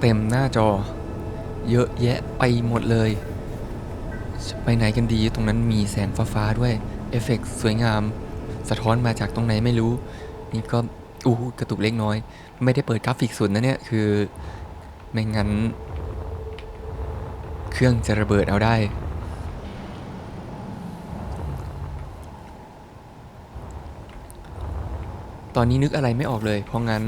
เต็มหน้าจอ เยอะแยะไปหมดเลย ไปไหนกันดีตรงนั้นมีแสงฟ้าๆด้วย เอฟเฟกต์สวยงาม สะท้อนมาจากตรงไหนไม่รู้ นี่ก็อู้กระตุกเล็กน้อย ไม่ได้เปิดกราฟิกสุดนะเนี่ย คือ ไม่งั้น เครื่องจะระเบิดเอาได้ตอนนี้นึกอะไรไม่ออกเลย เพราะงั้น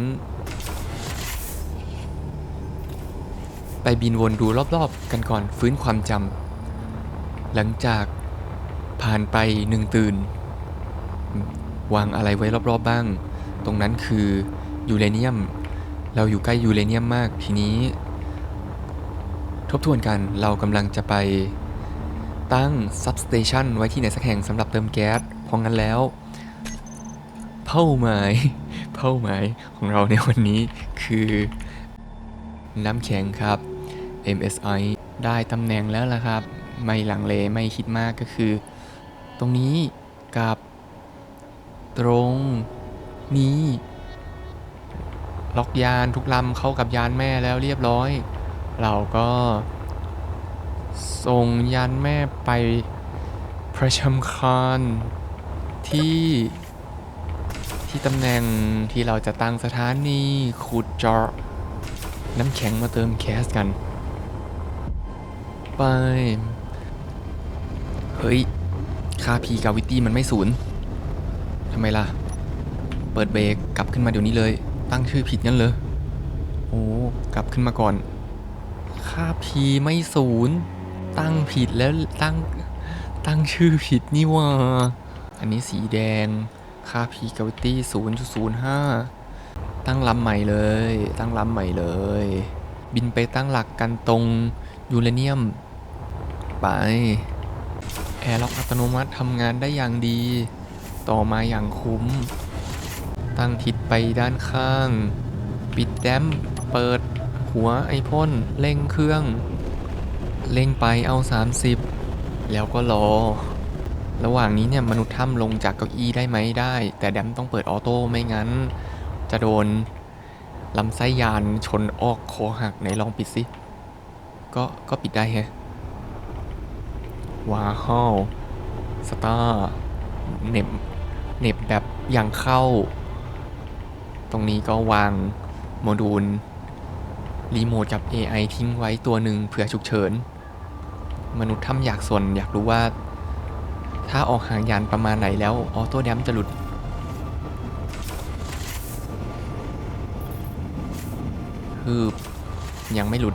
ไปบินวนดูรอบๆ กันก่อนฟื้นความจำหลังจากผ่านไปหนึ่งตื่น วางอะไรไว้รอบๆบ้าง ตรงนั้นคือยูเรเนียม เราอยู่ใกล้ยูเรเนียมมากทีนี้ ทบทวนกันเรากำลังจะไปตั้งซับสเตชันไว้ที่ไหนสักแห่งสำหรับเติมแก๊สเพราะงั้นแล้ว เป้าหมายเป้าหมายของเราในวันนี้คือน้ำแข็งครับ MSI ได้ตำแหน่งแล้วล่ะครับ ไม่หลังเลไม่คิดมากก็คือ ตรงนี้กับตรงนี้ ล็อกยานทุกลำเข้ากับยานแม่แล้วเรียบร้อย เราก็ส่งยานแม่ไปประชำคารที่ที่ตำแหน่งที่เราจะตั้งสถานีขุดเจาะน้ำแข็งมาเติมแคสกัน ไป เฮ้ย ค่าพีกาวิตี้มันไม่ศูนย์ทำไมล่ะ เปิดเบรกกลับขึ้นมาเดี๋ยวนี้เลย ตั้งชื่อผิดงั้นเลยโอ้กลับขึ้นมาก่อน ค่าพีไม่ศูนย์ตั้งผิดแล้วตั้งตั้งชื่อผิดนี่ว่า อันนี้สีแดง ค่าพีกาวิตี้ศูนย์จุดศูนย์ห้าตั้งลำใหม่เลย ตั้งลำใหม่เลย บินไปตั้งหลักกันตรง ยูเรเนียม ไป แอร์ล็อกอัตโนมัติทำงานได้อย่างดี ต่อมาอย่างคุ้ม ตั้งทิศไปด้านข้าง ปิดแดมเปิด หัวไอพ่นเร่งเครื่อง เร่งไปเอา 30 แล้วก็รอ ระหว่างนี้เนี่ยมนุษย์ถ้ำลงจากเก้าอี้ได้ไหมได้ แต่แดมต้องเปิดออโต้ไม่งั้น จะโดนลำไส้ยานชนออกคอหักไหนลองปิดสิ ก็ก็ปิดได้แฮะว้าวสตาร์เน็บเน็บแบบอย่างเข้า ตรงนี้ก็วางโมดูล รีโมทกับ AI ทิ้งไว้ตัวหนึ่งเผื่อฉุกเฉิน มนุษย์ถ้ำอยากส่วนอยากรู้ว่า ถ้าออกห่างยานประมาณไหนแล้ว ออโต้แดมจะหลุดคืบยังไม่หลุด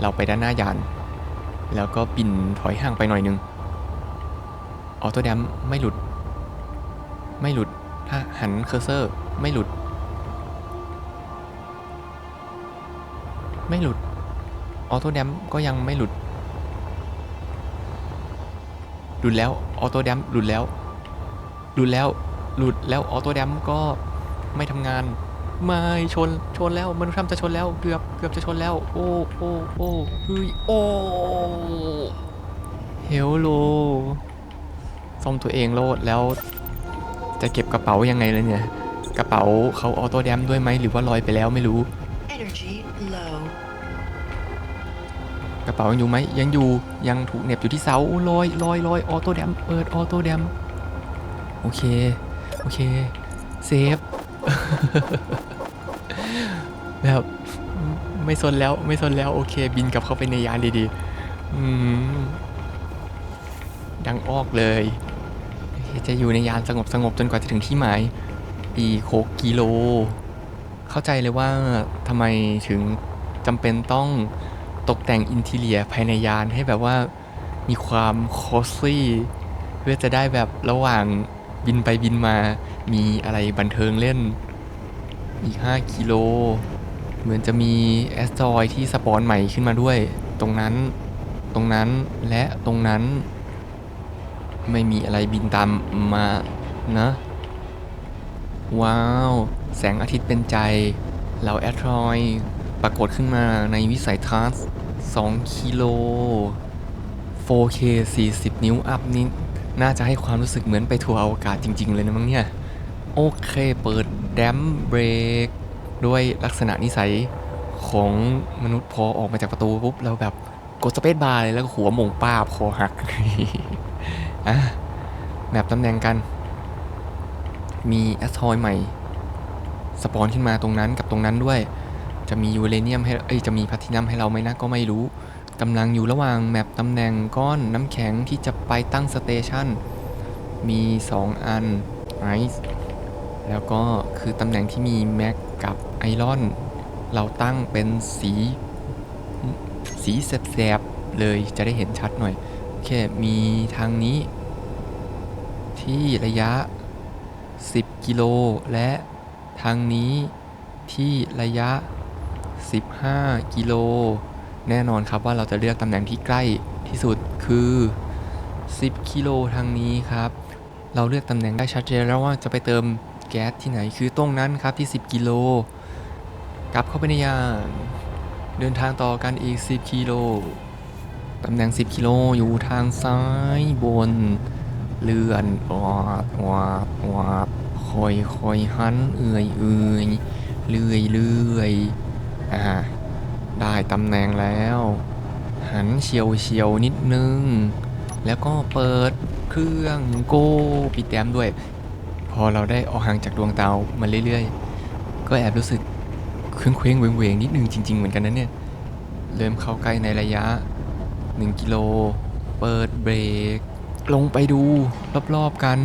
เราไปด้านหน้ายาน แล้วก็บินถอยห่างไปหน่อยนึง ออโต้แดมไม่หลุด ไม่หลุด ถ้าหันเคอร์เซอร์ไม่หลุด ไม่หลุด ออโต้แดมก็ยังไม่หลุด หลุดแล้ว ออโต้แดมหลุดแล้ว หลุดแล้ว หลุดแล้ว ออโต้แดมก็ไม่ทำงาน ไม่ชนชนแล้วมนุษย์ทำจะชนแล้วเกือบเกือบจะชนแล้ว โอ้โอ้โอ้เฮ้ยโอ้เฮลโลซ่อมตัวเองโลดแล้ว จะเก็บกระเป๋ายังไงเลยเนี่ย กระเป๋าเขาออโต้แดมด้วยไหมหรือว่าลอยไปแล้วไม่รู้ Energy low. กระเป๋ายังอยู่ไหมยังอยู่ยังถูกเหน็บอยู่ที่เสาอู้ลอยลอยลอยออโต้แดมเปิดออโต้แดมโอเคโอเคเซฟ แบบไม่สนแล้วไม่สนแล้วโอเค บินกลับเข้าไปในยานดีๆดังออกเลย จะอยู่ในยานสงบสงบจนกว่าจะถึงที่หมายอีกหกกิโล เข้าใจเลยว่าทำไมถึงจำเป็นต้องตกแต่งอินทีเลียภายในยานให้แบบว่ามีความคอสซี่เพื่อจะได้แบบระหว่าง บินไปบินมามีอะไรบันเทิงเล่น อีก 5 กิโล เหมือนจะมีแอสตรอยที่สปอนใหม่ขึ้นมาด้วย ตรงนั้นตรงนั้นและตรงนั้น ไม่มีอะไรบินตามมานะ ว้าว แสงอาทิตย์เป็นใจเหล่าแอสทรอยปรากฏขึ้นมาในวิสัยทัศน์2กิโล 4K 40 นิ้วอัพนี้ น่าจะให้ความรู้สึกเหมือนไปทัวร์อวกาศจริง ๆ เลยนะมั้งเนี่ย โอเค เปิดแดมเบรกด้วยลักษณะนิสัยของมนุษย์พอออกมาจากประตูปุ๊บเราแบบกดสเปซบาร์เลยแล้วก็หัวมงป้าบคอหักอะแมปตำแหน่งกัน มีแอสทอยใหม่ สปอนขึ้นมาตรงนั้นกับตรงนั้นด้วย จะมียูเรเนียมให้เอ้ยจะมีแพลทินัมให้เราไหมนะก็ไม่รู้ กำลังอยู่ระหว่างแมปตำแหน่งก้อนน้ำแข็งที่จะไปตั้งสเตชันมี 2 อันไอซ์แล้วก็คือตำแหน่งที่มีแม็กกับไอรอน เราตั้งเป็นสี สีแสบๆ เลยจะได้เห็นชัดหน่อย โอเค มีทางนี้ ที่ระยะ 10 กิโล และทางนี้ที่ระยะ 15 กิโล แน่นอนครับว่าเราจะเลือกตำแหน่งที่ใกล้ที่สุดคือ 10 กิโลทางนี้ครับ เราเลือกตำแหน่งได้ชัดเจนแล้วว่าจะไปเติมแก๊สที่ไหนคือตรงนั้นครับที่ 10 กิโล กลับเข้าไปในยานเดินทางต่อกันอีก 10 กิโล ตำแหน่ง 10 กิโลอยู่ทางซ้ายบน เลื่อนอดวาดวาดคอยคอยหันเอื่อยเอื่อยเลื่อยเลื่อยอ่า ได้ตำแหน่งแล้ว หันเฉียวเฉียวนิดนึง แล้วก็เปิดเครื่องโก้ปิดแต้มด้วย พอเราได้ออกห่างจากดวงดาวมาเรื่อยๆ ก็แอบรู้สึกเครื่องเคว้งเวงๆนิดนึงจริง ๆ เหมือนกันนะเนี่ย เริ่มเข้าใกล้ในระยะ 1 กิโล เปิดเบรก ลงไปดูรอบๆกัน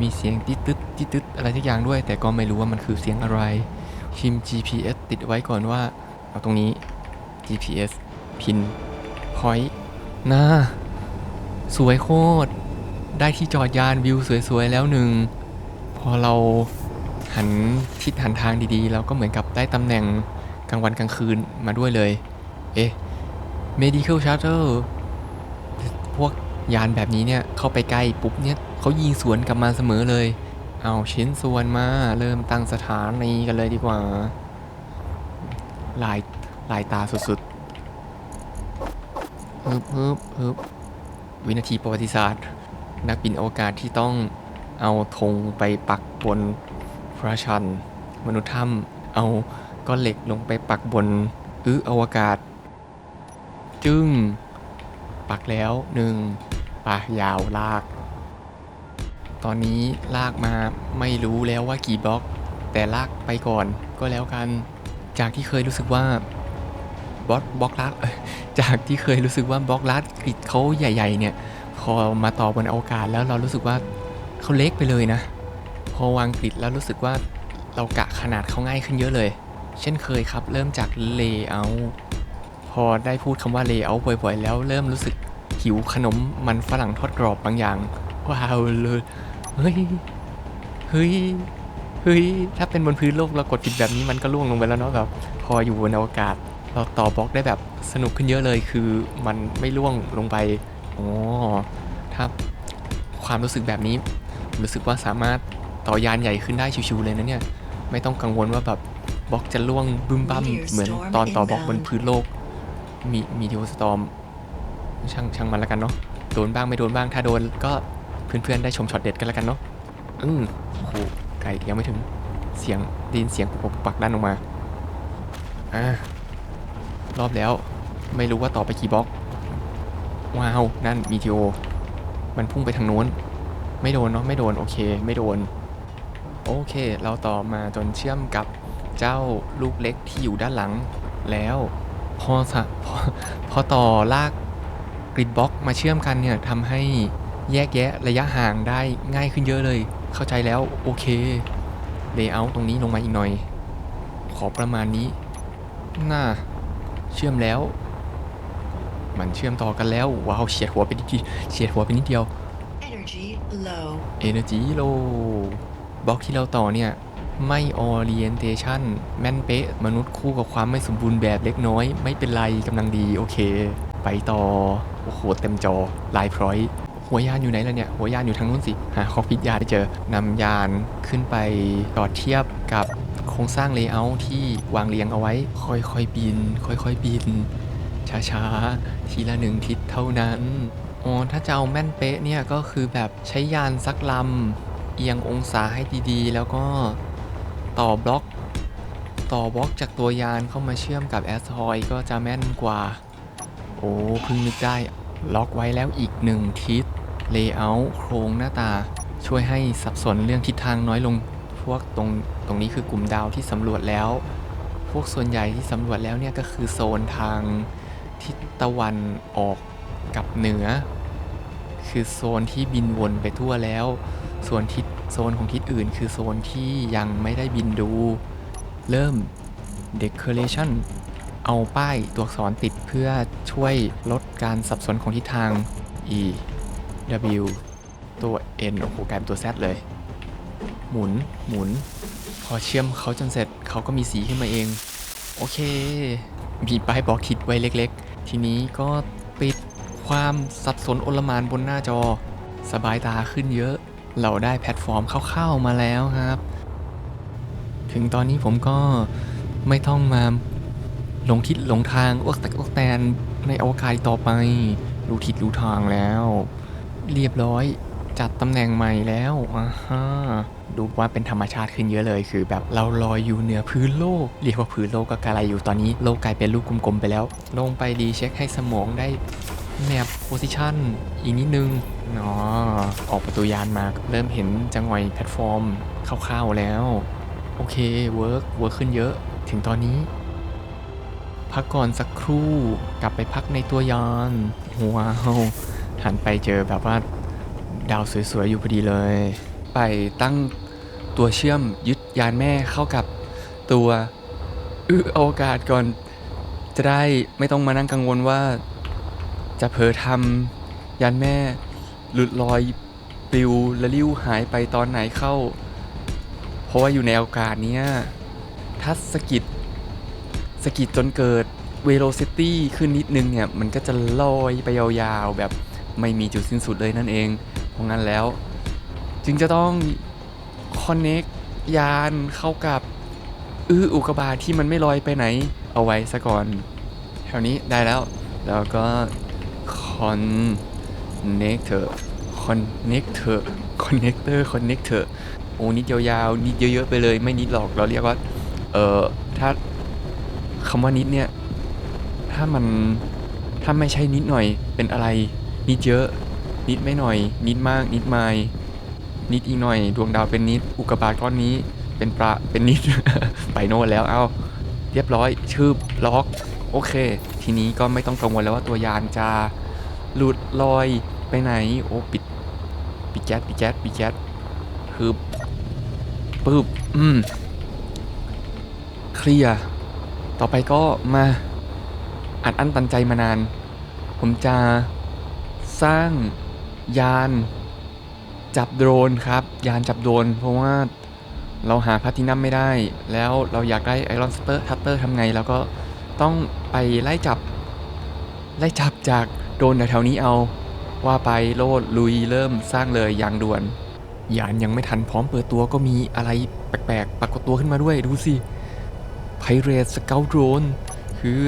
มีเสียงติ๊ดตึ๊ดติ๊ดตึ๊ดอะไรทุกอย่างด้วย แต่ก็ไม่รู้ว่ามันคือเสียงอะไรชิม GPS ติดไว้ก่อนว่าเอาตรงนี้ GPS พินพอยต์น่าสวยโคตร ได้ที่จอดยานวิวสวยๆแล้วหนึ่ง พอเราหันทิศหันทางดีๆ เราก็เหมือนกับได้ตำแหน่งกลางวันกลางคืนมาด้วยเลย เอ๊ะ medical shuttle พวกยานแบบนี้เนี่ย เข้าไปใกล้ปุ๊บเนี่ยเขายิงสวนกลับมาเสมอเลย เอาชิ้นส่วนมาเริ่มตั้งสถานีกันเลยดีกว่า หลาย ลายตาสุดๆฮึบฮึบฮึบวินาทีประวัติศาสตร์ นักบินอวกาศที่ต้องเอาธงไปปักบนพระชัน มนุษย์ถ้ำเอาก้อนเหล็กลงไปปักบนอื้ออวกาศ จึงปักแล้วหนึ่งปะยาวลาก ตอนนี้ลากมาไม่รู้แล้วว่ากี่บล็อก แต่ลากไปก่อนก็แล้วกัน จากที่เคยรู้สึกว่า บล็อกบล็อกลัดจากที่เคยรู้สึกว่าบล็อกลัดกริดเขาใหญ่ ๆ เนี่ย พอมาต่อบนอวกาศแล้วเรารู้สึกว่าเขาเล็กไปเลยนะ พอวางกริดแล้วรู้สึกว่าเรากะขนาดเขาง่ายขึ้นเยอะเลย เช่นเคยครับ เริ่มจากเลเยอร์พอได้พูดคำว่าเลเยอร์บ่อยๆ แล้วเริ่มรู้สึกหิวขนมมันฝรั่งทอดกรอบบางอย่างว้าวเลยเฮ้ยเฮ้ยเฮ้ยถ้าเป็นบนพื้นโลกเรากดผิดแบบนี้มันก็ล่วงลงไปแล้วเนาะแบบพออยู่บนอวกาศ เราต่อบล็อกได้แบบสนุกขึ้นเยอะเลย คือมันไม่ล่วงลงไปอ๋อถ้าความรู้สึกแบบนี้ผมรู้สึกว่าสามารถต่อยานใหญ่ขึ้นได้ชิวๆเลยนะเนี่ย ไม่ต้องกังวลว่าแบบบล็อกจะล่วงบึ้มบั้มเหมือนตอนต่อบล็อกบนพื้นโลก มีมีดิวสตอมช่างช่างมันแล้วกันเนาะโดนบ้างไม่โดนบ้างถ้าโดนก็เพื่อนๆได้ชมช็อตเด็ดกันแล้วกันเนาะอืมโอ้โหไกลยังไม่ถึงเสียงไดยินเสียงปุกปักด้านออกมาอ่า รอบแล้ว ไม่รู้ว่าต่อไปกี่บล็อก ว้าว นั่นมีทีโอ มันพุ่งไปทางโน้น ไม่โดนเนาะ ไม่โดน โอเค ไม่โดน โอเค เราต่อมาจนเชื่อมกับเจ้าลูกเล็กที่อยู่ด้านหลัง แล้วพอสะพอพอต่อลากกริดบล็อกมาเชื่อมกันเนี่ยทำให้แยกแยะระยะห่างได้ง่ายขึ้นเยอะเลย เข้าใจแล้ว โอเค เลเยอร์ตรงนี้ลงมาอีกหน่อย ขอประมาณนี้ น่า เชื่อมแล้ว มันเชื่อมต่อกันแล้ว ว้าวเฉียดหัวไปนิดเดียวเฉียดหัวไปนิดเดียว Energy low. Energy Low บล็อกที่เราต่อเนี่ย ไม่ Orientation แม่นเป๊ะ มนุษย์คู่กับความไม่สมบูรณ์แบบเล็กน้อย ไม่เป็นไรกำลังดี โอเค ไปต่อ โอ้โห เต็มจอลายพร้อย หัวยานอยู่ไหนล่ะเนี่ย หัวยานอยู่ทางนู้นสิ หาคอกพิทยานได้เจอนำยานขึ้นไปจอดเทียบกับ โครงสร้างเลเยอร์ที่วางเรียงเอาไว้ ค่อยๆบิน ค่อยๆบิน ช้าๆ ทีละหนึ่งทิศเท่านั้นอ๋อถ้าจะเอาแม่นเป๊ะเนี่ยก็คือแบบใช้ยานสักลำเอียงองศาให้ดีๆ แล้วก็ต่อบล็อกตต่อบล็อกจากตัวยานเข้ามาเชื่อมกับแอสทอยก็จะแม่นกว่า โอ้เพิ่งนึกได้ล็อกไว้แล้วอีกหนึ่งทิศเลเยอร์โครงหน้าตาช่วยให้สับสนเรื่องทิศทางน้อยลง พวกตรงตรงนี้คือกลุ่มดาวที่สำรวจแล้ว พวกส่วนใหญ่ที่สำรวจแล้วเนี่ยก็คือโซนทางทิศตะวันออกกับเหนือ คือโซนที่บินวนไปทั่วแล้ว ส่วนทิศโซนของทิศอื่น คือโซนที่ยังไม่ได้บินดู เริ่ม decoration เอาป้ายตัวอักษรติดเพื่อช่วยลดการสับสนของทิศทาง e w ตัว n โอ้โหกลายเป็นตัว z เลย หมุนหมุน พอเชื่อมเขาจนเสร็จเขาก็มีสีขึ้นมาเอง โอเค มีป้ายบอกทิศไว้เล็กๆ ทีนี้ก็ปิดความสับสนโอลมานบนหน้าจอ สบายตาขึ้นเยอะ เราได้แพลตฟอร์มเข้าๆมาแล้วครับ ถึงตอนนี้ผมก็ไม่ต้องมาหลงทิศหลงทางอ้วกแตกอ้วกแตนในอวกาศต่อไป รู้ทิศรู้ทางแล้ว เรียบร้อย จัดตำแหน่งใหม่แล้วอ่าฮะดูว่าเป็นธรรมชาติขึ้นเยอะเลยคือ แบบเราลอยอยู่เหนือพื้นโลก เรียกว่าพื้นโลกก็กระไรอยู่ตอนนี้โลกกลายเป็นลูกกลมๆไปแล้ว ลงไปดีเช็คให้สมองได้แมปโพซิชันอีกนิดนึงอ๋อออกประตูยานมาเริ่มเห็นจังหวะแพลตฟอร์มคร่าวๆแล้ว โอเคเวิร์กเวิร์กขึ้นเยอะ ถึงตอนนี้ พักก่อนสักครู่กลับไปพักในตัวยานว้าวหันไปเจอแบบว่า ดาวสวยๆ อยู่พอดีเลย ไปตั้งตัวเชื่อมยึดยานแม่เข้ากับตัวอื้ออวกาศก่อน จะได้ไม่ต้องมานั่งกังวลว่า จะเผลอทำยานแม่ หลุดลอยปลิวละลิ้วหายไปตอนไหนเข้า เพราะว่าอยู่ในอากาศเนี้ยถ้าสกิดสกิดจนเกิด velocity ขึ้นนิดนึงเนี่ย มันก็จะลอยไปยาวๆ แบบไม่มีจุดสิ้นสุดเลยนั่นเอง เพราะงั้นแล้ว จึงจะต้อง connect ยานเข้ากับอื้ออุกกาบาตที่มันไม่ลอยไปไหนเอาไว้ซะก่อน แถวนี้ได้แล้ว แล้วก็ connector connector connector connector โอ้นิดยาวๆนิดเยอะๆไปเลยไม่นิดหรอกเราเรียกว่าเออถ้าคำว่านิดเนี่ย ถ้ามันถ้าไม่ใช่นิดหน่อยเป็นอะไรนิดเยอะ นิดไม่หน่อย นิดมาก นิดไม่นิดอีกหน่อย ดวงดาวเป็นนิด อุกกาบาตก้อนนี้เป็นประเป็นนิด ไปโน่นแล้วเอาเรียบร้อยชืบล็อกโอเค ทีนี้ก็ไม่ต้องกังวลแล้วว่าตัวยานจะหลุดลอยไปไหน โอ้ปิดปิดแก๊สปิดแก๊สปิดแก๊สคือปึ๊บอืมเคลียร์ต่อไปก็มาอัดอั้นตันใจมานาน ผมจะสร้าง ยานจับโดรนครับ ยานจับโดรนเพราะว่าเราหาพาตินัมไม่ได้ แล้วเราอยากได้ไอรอนสเตอร์ทัตเตอร์ทำไงแล้วก็ต้องไปไล่จับ ไล่จับจากโดรนแถวๆนี้เอา ว่าไปโลดลุยเริ่มสร้างเลยอย่างด่วน ยานยังไม่ทันพร้อมเปิดตัวก็มีอะไรแปลกๆปรากฏตัวขึ้นมาด้วยดูสิไพเรตสเกลโดรนคือ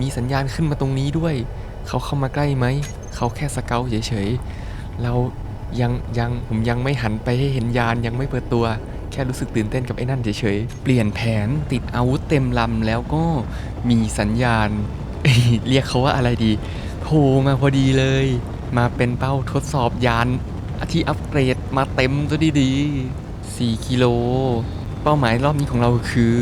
มีสัญญาณขึ้นมาตรงนี้ด้วย เขาเข้ามาใกล้ไหม เขาแค่สเกลเฉยๆ เรายังยังผมยังไม่หันไปให้เห็นยานยังไม่เปิดตัวแค่รู้สึกตื่นเต้นกับไอ้นั่นเฉยๆ เปลี่ยนแผนติดอาวุธเต็มลำแล้วก็มีสัญญาณ เรียกเขาว่าอะไรดีโผล่มาพอดีเลย มาเป็นเป้าทดสอบยานที่อัปเกรดมาเต็มตัวดีๆ 4 กิโล เป้าหมายรอบนี้ของเราคือ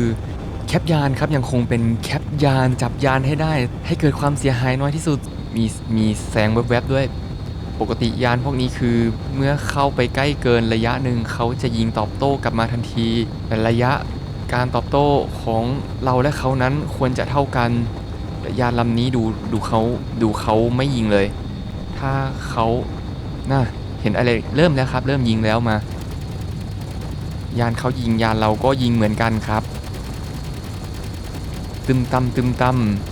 แคปยานครับยังคงเป็นแคปยานจับยานให้ได้ ให้เกิดความเสียหายน้อยที่สุด มีมีแสงแวบๆด้วย ปกติยานพวกนี้คือ เมื่อเข้าไปใกล้เกินระยะหนึ่งเขาจะยิงตอบโต้กลับมาทันที แต่ระยะการตอบโต้ของเราและเขานั้นควรจะเท่ากัน แต่ยานลำนี้ดูดูเขาดูเขาไม่ยิงเลย ถ้าเขาน่าเห็นอะไรเริ่มแล้วครับ เริ่มยิงแล้วมา ยานเขายิงยานเราก็ยิงเหมือนกันครับ ตึมตำตึมตำ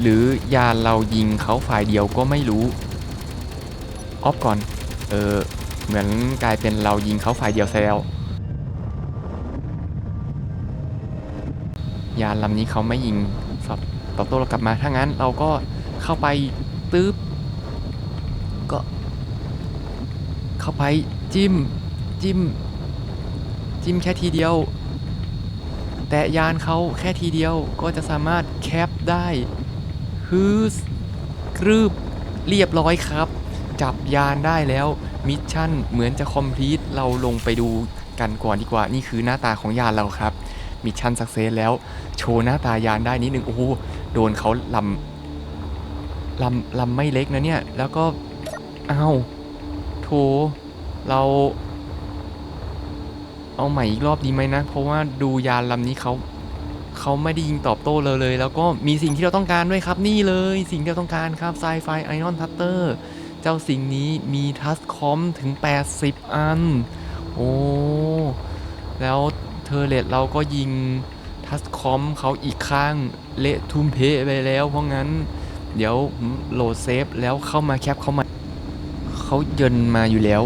หรือยานเรายิงเขาฝ่ายเดียวก็ไม่รู้ออฟก่อน เออ เหมือนกลายเป็นเรายิงเขาฝ่ายเดียวซะแล้วยานลำนี้เขาไม่ยิงสอบตอบโต้เรากลับมา ถ้างั้นเราก็เข้าไปตึ๊บ ก็ เข้าไปจิ้ม จิ้ม จิ้มแค่ทีเดียว แตะยานเขาแค่ทีเดียวก็จะสามารถแคปได้ ฮืสกรึบเรียบร้อยครับ จับยานได้แล้ว มิชชั่นเหมือนจะคอมพลีทเราลงไปดูกันก่อนดีกว่า นี่คือหน้าตาของยานเราครับ มิชชั่นสักเซสแล้ว โชว์หน้าตายานได้นิดนึง โอ้โห โดนเขาลำลำลำไม่เล็กนะเนี่ย แล้วก็ อ้าวโถเรา เอาใหม่อีกรอบดีไหมนะ เพราะว่าดูยานลำนี้เขา เขาไม่ได้ยิงตอบโต้เลยเลย แล้วก็มีสิ่งที่เราต้องการด้วยครับนี่เลยสิ่งที่เราต้องการครับไซไฟไอออนทัตเตอร์เจ้าสิ่งนี้มีทัสคอมถึง 80 อัน โอ้แล้วเทอร์เลตเราก็ยิงทัสคอมเขาอีกข้างเละทุ่มเพไปแล้ว เพราะงั้นเดี๋ยวโหลดเซฟแล้วเข้ามาแคปเข้ามาเขาเยินมาอยู่แล้ว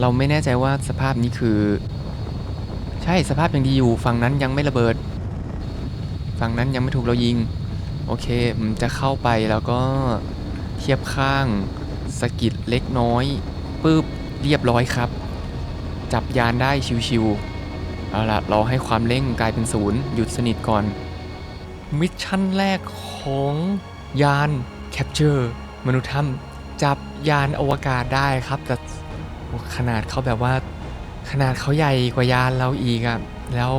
เราไม่แน่ใจว่าสภาพนี้คือ ใช่สภาพยังดีอยู่ฝั่งนั้นยังไม่ระเบิด ฝั่งนั้นยังไม่ถูกเรายิง โอเคผมจะเข้าไปแล้วก็เทียบข้างสกิดเล็กน้อยปึ๊บเรียบร้อยครับ จับยานได้ชิวๆเอาล่ะรอให้ความเร่งกลายเป็นศูนย์หยุดสนิทก่อน มิชชั่นแรกของยานแคปเจอร์มนุษย์ถ้ำจับยานอวกาศได้ครับแต่ขนาดเขาแบบว่า ขนาดเขาใหญ่กว่ายานเราอีกอะแล้ว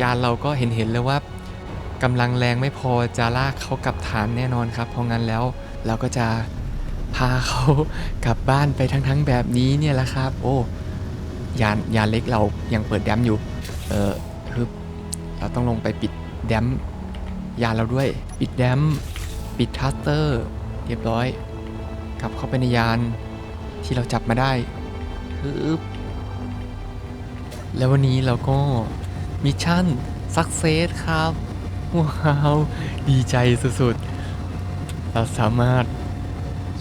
ยานเราก็เห็นเห็นเลยว่ากำลังแรงไม่พอจะลากเขากลับฐานแน่นอนครับ เพราะงั้นแล้วเราก็จะพาเขากลับบ้านไปทั้งๆแบบนี้เนี่ยแหละครับ โอ้ยานยานเล็กเรายังเปิดแดมอยู่ เออคือเราต้องลงไปปิดแดมยานเราด้วย ปิดแดมปิดทัสเตอร์เรียบร้อย กลับเข้าไปในยานที่เราจับมาได้ฮึบ แล้ววันนี้เราก็มิชชั่นสักเซสครับ ว้าว ดีใจสุดๆ เราสามารถ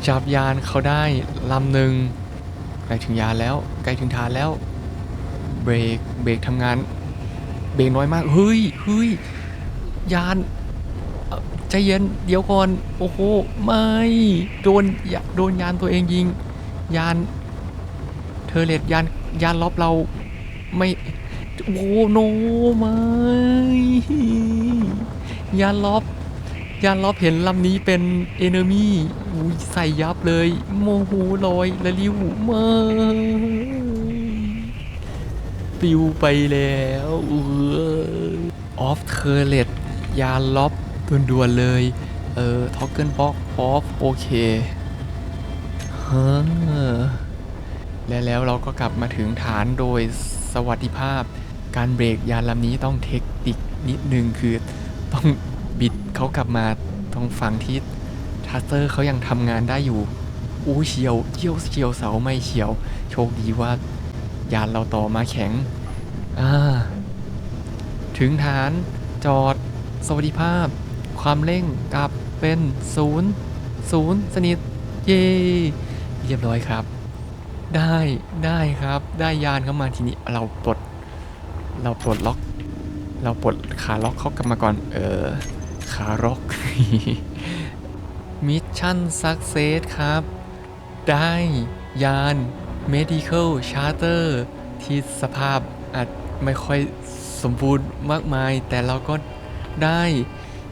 จับยานเขาได้ลำหนึ่งใกล้ถึงยานแล้วใกล้ถึงฐานแล้ว เบรกเบรกทำงาน เบรกน้อยมาก เฮ้ยเฮ้ยยานใจเย็นเดี๋ยวก่อน โอ้โห ไม่ โดนโดนยานตัวเองยิง ยานเทอร์เลตยานยานล็อบเรา ไม่โอ้โนไม่ยานล็อบยานล็อบเห็นลำนี้เป็นเอเนอร์มี่ใส่ยับเลย โมโหลอยละลิ้วมาปิวไปแล้วเออออฟเทอร์เลตยานล็อบด่วนๆเลย เออท็อกเกิลบ็อกออฟโอเคฮะและแล้วเราก็กลับมาถึงฐานโดย วัสดิภาพ การเบรกยานลำนี้ต้องเทคนิคนิดนึงคือต้องบิดเขากลับมาตรงฝั่งที่ทัสเตอร์เขายังทำงานได้อยู่ อู้เฉียวเที่ยวเฉียวเสาไม่เฉียว โชคดีว่ายานเราต่อมาแข็ง อ่า ถึงฐานจอด สวัสดิภาพ ความเร่งกลับเป็นศูนย์ศูนย์สนิท เย่เรียบร้อยครับ ได้ได้ครับได้ยานเข้ามาทีนี้เราปลด เราปลดล็อก เราปลดขาล็อกเขากลับมาก่อน เออ ขาล็อกมิชชั่นสักเซสครับ ได้ยาน medical charter ที่สภาพอาจไม่ค่อยสมบูรณ์มากมาย แต่เราก็ได้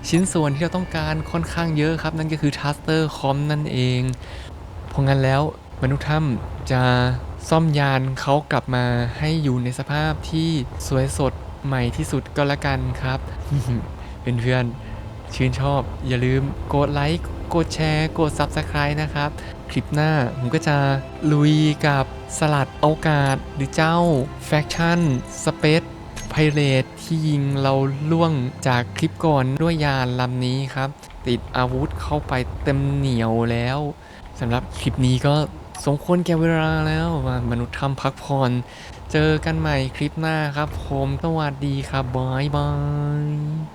ชิ้นส่วนที่เราต้องการค่อนข้างเยอะครับ นั่นก็คือ Taster Com นั่นเอง เพราะงั้นแล้ว มนุษย์ถ้ำจะซ่อมยานเขากลับมาให้อยู่ในสภาพที่สวยสดใหม่ที่สุดก็แล้วกันครับ เพื่อนๆชื่นชอบ อย่าลืมกดไลค์กดแชร์กด Subscribe นะครับ คลิปหน้าผมก็จะลุยกับสลัดโอกาสหรือเจ้าแฟคชั่นสเปซไพเรตที่ยิงเราล่วงจากคลิปก่อนด้วยยานลำนี้ครับ ติดอาวุธเข้าไปเต็มเหนียวแล้วสำหรับคลิปนี้ก็ สมควรแก่เวลาแล้วว่ามนุษย์ทำพักผ่อน เจอกันใหม่คลิปหน้าครับผม สวัสดีครับบายบาย